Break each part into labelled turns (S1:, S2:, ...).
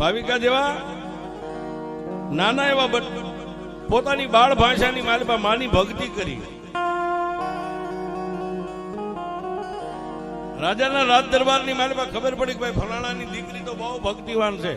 S1: ભાવિકા જેવા નાના એવા પોતાની બાળ ભાષાની માલિકા માની ભક્તિ કરી. રાજાના રાજ દરબારની માલિકા ખબર પડી કે ભાઈ ફલાણાની દીકરી તો બહુ ભક્તિવાન છે.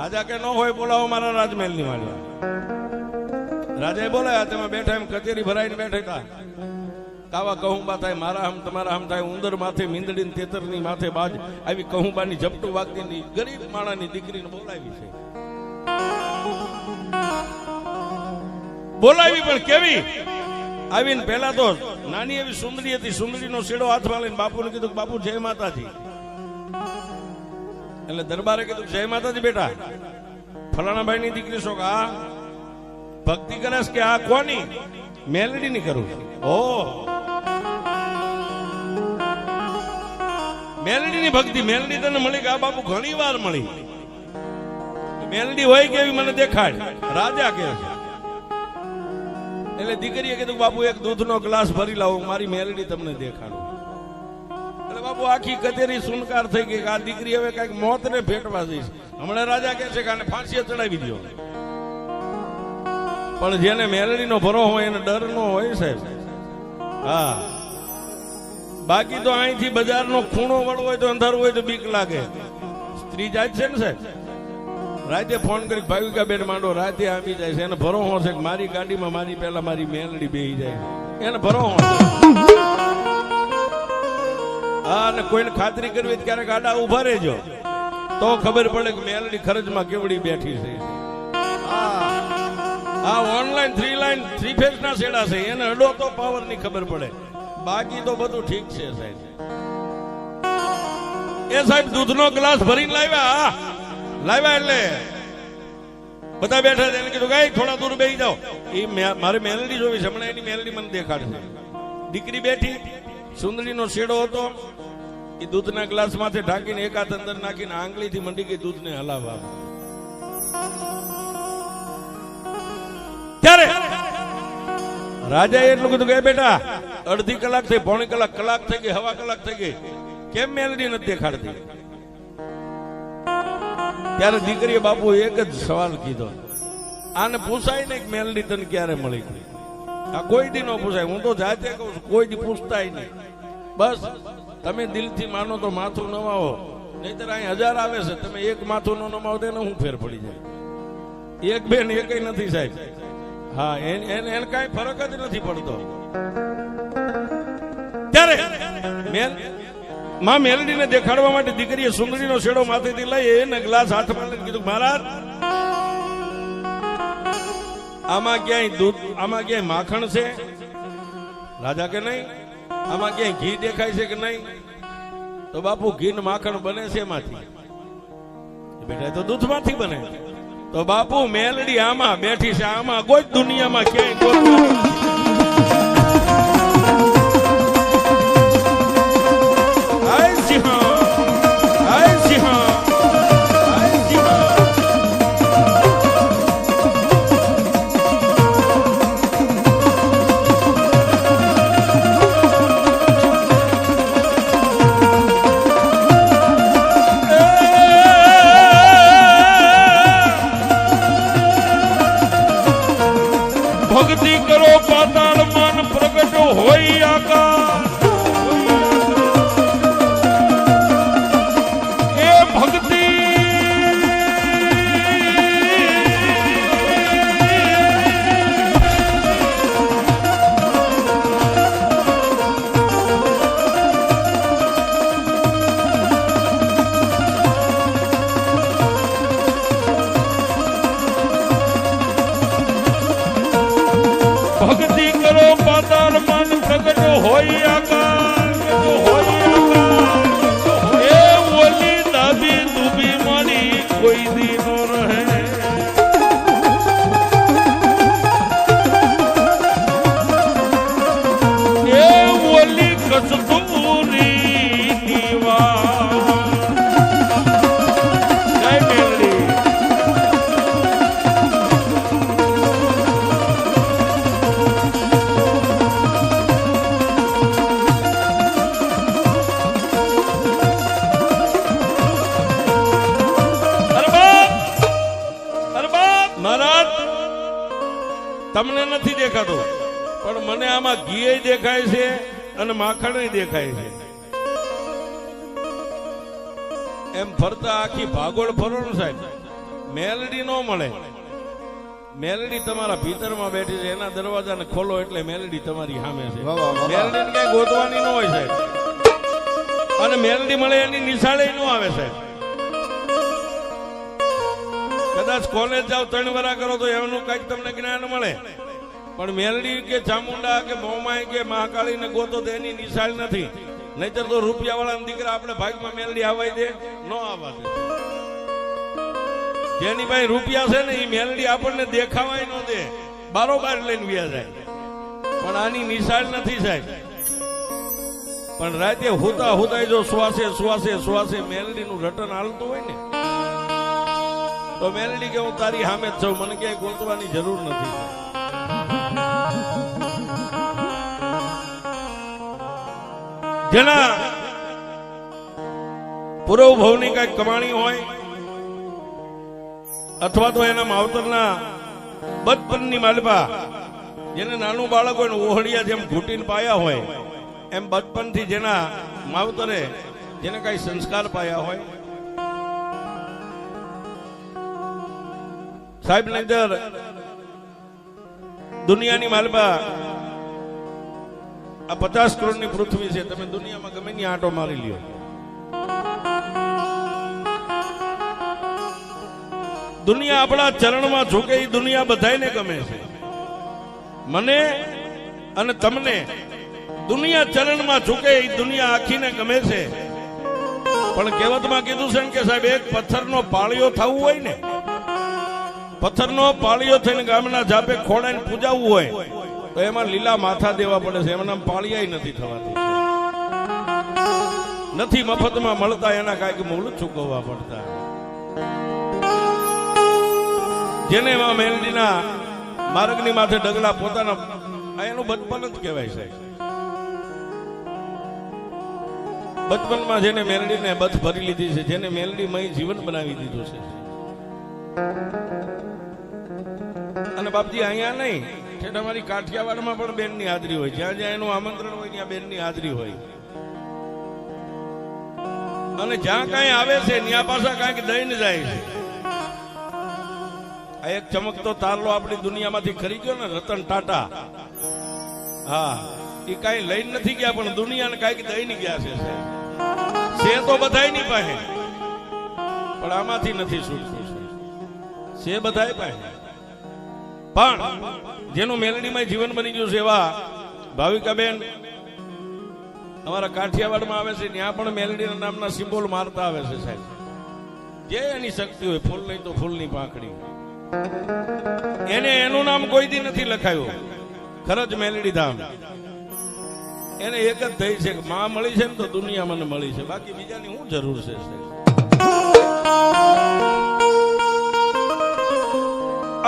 S1: રાજા કે ન હોય બોલાવો મારા રાજમહેલની માલિકા રાજાએ બોલાયા, તેમાં બેઠા એમ કચેરી ભરાઈને બેઠા હતા. કાવા કહુંબા થાય, મારા હમ તમારા હમ થાય ઉંદર માથે મીંદડી ને તેતરની માથે બાજ, આવી કહુંબાની ઝપટું વાગતી ગરીબ માણાની દીકરીને બોલાવી છે. બોલાવી પણ કેવી? આવીને પહેલા તો નાની એવી સુંદરી હતી, સુંદરીનો શેડો હાથમાં લઈને બાપુને કીધું કે બાપુ, જય માતાજી. એટલે દરબારે કીધું જય માતાજી બેટા. ફલાણાભાઈ ની દીકરી શો આ ભક્તિ કરસ કે આ કોની? મેલડી ની કરું. ઓ મેલડી ની ભક્તિ, મેલડી તને મળી કે આ બાપુ ઘણી વાર મળી. મેલડી હોય કેવી મને દેખાડ. રાજા કે એટલે દીકરીએ કીધું બાપુ, એક દૂધનો ગ્લાસ ભરી લાવો, મારી મેલડી તમને દેખાડું. એટલે બાપુ આખી કચેરી સુનકાર થઈ ગઈ આ દીકરી હવે કંઈક મોત ને ભેટવા જઈશ. હમણાં રાજા કે છે કે આને ફાંસીએ ચડાવી દો પણ જેને મેલડીનો ભરો હોય, એને ડર નો હોય સાહેબ. હા. બાકી તો અહીંથી બજારનો ખૂણો વળવો હોય તો અંધારું હોય તો બીક લાગે. સ્ત્રી જાય છે ને સાહેબ? રાતે ફોન કરી ભાવિકા બેન માંડો, રાતે આવી જાય છે. એને ભરો હો છે કે મારી ગાડીમાં મારી પહેલા મારી મેલડી બેહી જાય. એને ભરો હો છે. હા, અને કોઈને ખાતરી કરવી ક્યારેક આડા ઊભા રહેજો. તો ખબર પડે કે મેલડી ખર્ચમાં કેવડી બેઠી છે. આ online three line three phase ના છેડા છે. એને અડો તો પાવરની ખબર પડે. બાકી તો બધું ઠીક છે, સાહેબ. એ સાહેબ દૂધનો ગ્લાસ ભરીને લાવ્યા. લાવ્યા એટલે. બધા બેઠા એને કીધું કે થોડા દૂર બેસી જાઓ. એ મારે મેલડી જોવી છે, હમણાં એની મેલડી મને દેખાડશે. દીકરી બેઠી, સુંદરીનો શેડો હતો. એ દૂધના ગ્લાસમાંથી ઢાંકીને એક હાથ અંદર નાખીને આંગળીથી મંડી ગઈ દૂધને હલાવવા ત્યારે રાજાએ એટલું કીધું કે, "એ બેટા અડધી કલાક થઈ, પોણી કલાક કલાક થઈ ગઈ, હવા કલાક થઈ ગઈ. કેમ મેલડી નથી દેખાડતી? ત્યારે દીકરીએ બાપુ એક જ સવાલ કીધો. આને પૂછાય ને મેલડી તને ક્યારે મળી ગઈ? આ કોઈ દી નો પૂછાય. હું તો જાતે કહું છું, કોઈ દી પૂછતાય નહીં. બસ, તમે દિલથી માનો તો માથું નવાવો નહીતર અહીં હજાર આવે છે, તમે એક માથું નો નમાવો તો એને હું ફેર પડી જાય? એક બેન એકય નથી સાહેબ. હા એને એને કાંઈ ફરક જ નથી પડતો. ત્યારે મેલમાં મેલડીને દેખાડવા માટે દીકરીએ સુંદરીનો શેડો માથેથી લઈ એને ગ્લાસ હાથમાં લઈને કીધું, મહારાજ, આમાં ક્યાંય દૂધ, આમાં ક્યાંય માખણ છે? રાજા કે નહીં? આમાં ક્યાંય ઘી દેખાય છે કે નહીં? તો બાપુ ઘી માખણ બને છે એમાંથી? બેટા તો દૂધમાંથી બને તો બાપુ, મેલડી આમાં બેઠી છે, આમાં કોઈ દુનિયામાં ક્યાંય ગોતવા પાતાળ મન પ્રગટ હોય આકાર હોય તમને નથી દેખાતું. પણ મને આમાં ઘી દેખાય છે અને માખણ દેખાય છે. એમ ફરતા આખી ભાગોળ ફરો ને સાહેબ. મેલડી ન મળે. મેલડી તમારા ભીતરમાં બેઠી છે એના દરવાજાને ખોલો એટલે મેલડી તમારી સામે છે. મેલડી કઈ ગોતવાની ન હોય સાહેબ. અને મેલડી મળે એની નિશાળે ન આવે સાહેબ. કદાચ કોલેજ જાઓ, ત્રણ વરા કરો તો એનું કંઈક તમને જ્ઞાન મળે. પણ મેલડી કે ચામુંડા કે મોમાઈ કે મહાકાળી ને ગોતો તો એની નિશાળ નથી. નહીતર તો રૂપિયા વાળા દીકરા આપણે ભાગમાં મેલડી આવાય દે, ન આવવા દે. જેની પાસે રૂપિયા છે ને એ મેલડી આપણને દેખાવાય ન દે. બારોબાર લઈને વ્યા જાય. પણ આની નિશાળ નથી સાહેબ. પણ રાતે હોતા હોતા જો શ્વાસે શ્વાસે શ્વાસે મેલડીનું રટન હાલતું હોય ને તો મેલડી કે હું તારી સામે જ છું. મને ક્યાંય ગોતવાની જરૂર નથી. જેના પૂર્વ ભવની કંઈક કમાણી હોય, અથવા તો એના માવતરના બચપનની માલબા જેને નાનું બાળક હોય ને ઓહળિયા જેમ ઘૂંટીને પાયા હોય, એમ બચપનથી જેના માવતરે જેને કઈ સંસ્કાર પાયા હોય સાહેબ નહીતર દુનિયાની માલબા આ પચાસ કરોડની પૃથ્વી છે, તમે દુનિયામાં ગમે ની આંટો મારી લ્યો. દુનિયા આપણા ચરણમાં ઝૂકે એ દુનિયા બધાને ગમે છે. મને અને તમને દુનિયા ચરણમાં ઝૂકે એ દુનિયા આખીને ગમે છે. પણ કહેવતમાં કીધું છે ને કે સાહેબ, એક પથ્થરનો પાળિયો થવું હોય ને પથ્થરનો પાળીયો થઈને ગામના જાપે ખોડાઈને પૂજાવવું હોય, તો એમાં લીલા માથા દેવા પડે છે. એમના પાળિયા નથી થવાતી. નથી મફતમાં મળતા, એના કાંઈક મૂળ ચૂકવવા પડતા. જેને એમાં મેલડીના માર્ગની માથે ડગલા પોતાના એનું બચપન જ કહેવાય છે. બચપનમાં જેને મેલડીને બચ ભરી લીધી છે, જેને મેલડીમય જીવન બનાવી દીધું છે. અને બાપજી, અહીંયા નહીં. છે મારી કાઠિયાવાડમાં પણ બેનની હાજરી હોય. જ્યાં જ્યાં એનું આમંત્રણ હોય, ત્યાં બેનની હાજરી હોય. અને જ્યાં કાંઈ આવે છે, ત્યાં પાછા કાંઈક દઈને જાય છે. આ એક ચમકતો તારલો આપણી દુનિયામાંથી ખરી ગયો ને, રતન ટાટા. હા, એ કાંઈ લઈને નથી ગયા, પણ દુનિયાને કાંઈક દઈને ગયા છે. છે તો બધાયની પાસે, પણ આમાંથી નથી છૂટતું. છે બધાય પાસે. પણ જેનું મેલડીમાં જીવન બની ગયું છે એવા ભાવિકાબેન, અમારા કાઠિયાવાડમાં આવે છે, ત્યાં પણ મેલડીના નામના સિમ્બોલ મારતા આવે છે સાહેબ. જે એની શક્તિ હોય, ફૂલ નહીં તો ફૂલની પાંખડી એને એનું નામ કોઈ દી નથી લખાયું. ખરજ મેલડી ધામ એને એક જ થઈ છે કે માં મળી છે ને તો દુનિયા મને મળી છે. બાકી બીજાની શું જરૂર છે સાહેબ?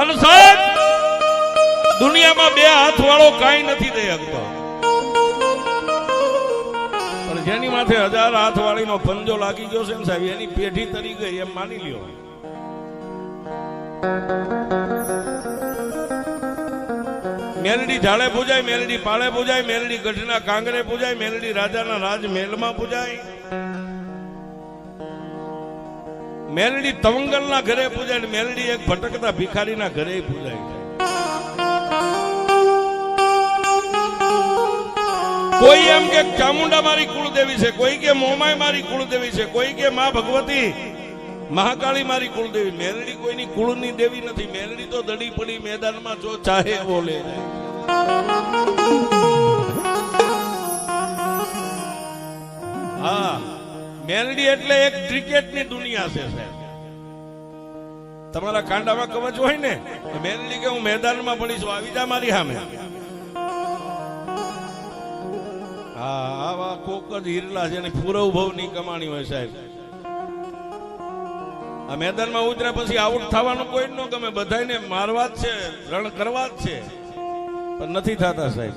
S1: અને દુનિયામાં બે હાથ વાળો કાંઈ નથી દઈ શકતો. પણ જેની માથે હજાર હાથ વાળીનો પંજો લાગી ગયો છે ને સાહેબ, એની પેઢી તરી ગઈ, એમ માની લ્યો. મેલડી ઝાડે પૂજાય, મેલડી પાળે પૂજાય, મેલડી ગઢના કાંગરે પૂજાય, મેલડી રાજાના રાજમહેલમાં પૂજાય. મેલડી તવંગલના ઘરે પૂજાય ને મેલડી એક ભટકતા ભિખારીના ઘરે પૂજાય કોઈ એમ કે ચામુંડા મારી કુળદેવી છે, કોઈ કે મોમાય મારી કુળદેવી છે, કોઈ કે માં ભગવતી મહાકાળી મારી કુળદેવી. મેલડી કોઈની કુળની દેવી નથી. મેલડી તો દડી પડી મેદાનમાં જો ચાહે એવો હા. મેલડી એટલે એક ક્રિકેટની દુનિયા છે, સાહેબ. તમારા કાંડામાં કવચ હોય ને મેલડી કે હું મેદાનમાં પડીશું આવી જા મારી સામે. હા, આવા કોક જ હિરલા છે ને ભવની કમાણી હોય, સાહેબ. આ મેદાનમાં ઉતર્યા પછી આઉટ થવાનું કોઈ ન ગમે. બધાને મારવા જ છે, રણ કરવા જ છે. પણ નથી થતા, સાહેબ.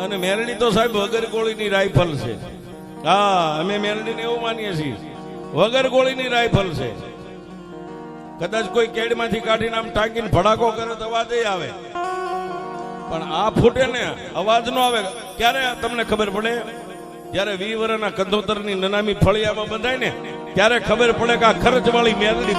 S1: અને મેરડી તો સાહેબ વગર ગોળીની રાઇફલ છે. હા, અમે મેરડીને એવું માનીએ છીએ. વગર ગોળીની રાઇફલ છે. કદાચ કોઈ કેડમાંથી કાઢીને આમ ટાંકીને ભડાકો કરે તો અવાજ આવે. પણ આ ફૂટે ને અવાજ નો આવે. ક્યારે તમને ખબર પડે? જ્યારે વીવરના કંદોતરની નનામી ફળિયામાં બંધાય ને, ત્યારે ખબર પડે કે આ ખર્ચ વાળી મેલડી